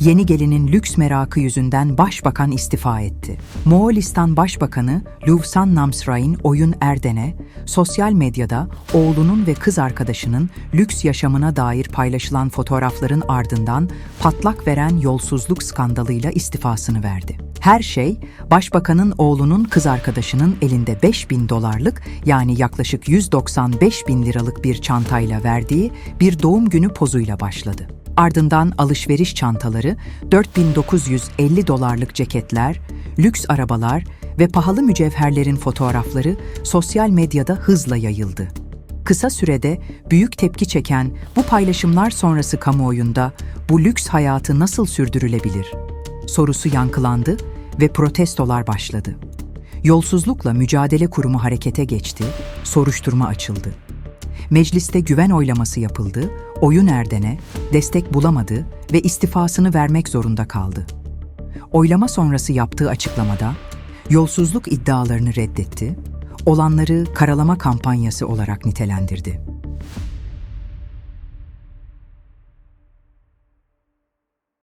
yeni gelinin lüks merakı yüzünden başbakan istifa etti. Moğolistan Başbakanı Luvsan Namsrain Oyun Erden'e sosyal medyada oğlunun ve kız arkadaşının lüks yaşamına dair paylaşılan fotoğrafların ardından patlak veren yolsuzluk skandalıyla istifasını verdi. Her şey başbakanın oğlunun kız arkadaşının elinde 5 bin dolarlık yani yaklaşık 195 bin liralık bir çantayla verdiği bir doğum günü pozuyla başladı. Ardından alışveriş çantaları, 4950 dolarlık ceketler, lüks arabalar ve pahalı mücevherlerin fotoğrafları sosyal medyada hızla yayıldı. Kısa sürede büyük tepki çeken bu paylaşımlar sonrası kamuoyunda bu lüks hayatı nasıl sürdürülebilir? sorusu yankılandı ve protestolar başladı. Yolsuzlukla Mücadele Kurumu harekete geçti, soruşturma açıldı. Mecliste güven oylaması yapıldı, oyun Erden'e destek bulamadı ve istifasını vermek zorunda kaldı. Oylama sonrası yaptığı açıklamada yolsuzluk iddialarını reddetti, olanları karalama kampanyası olarak nitelendirdi.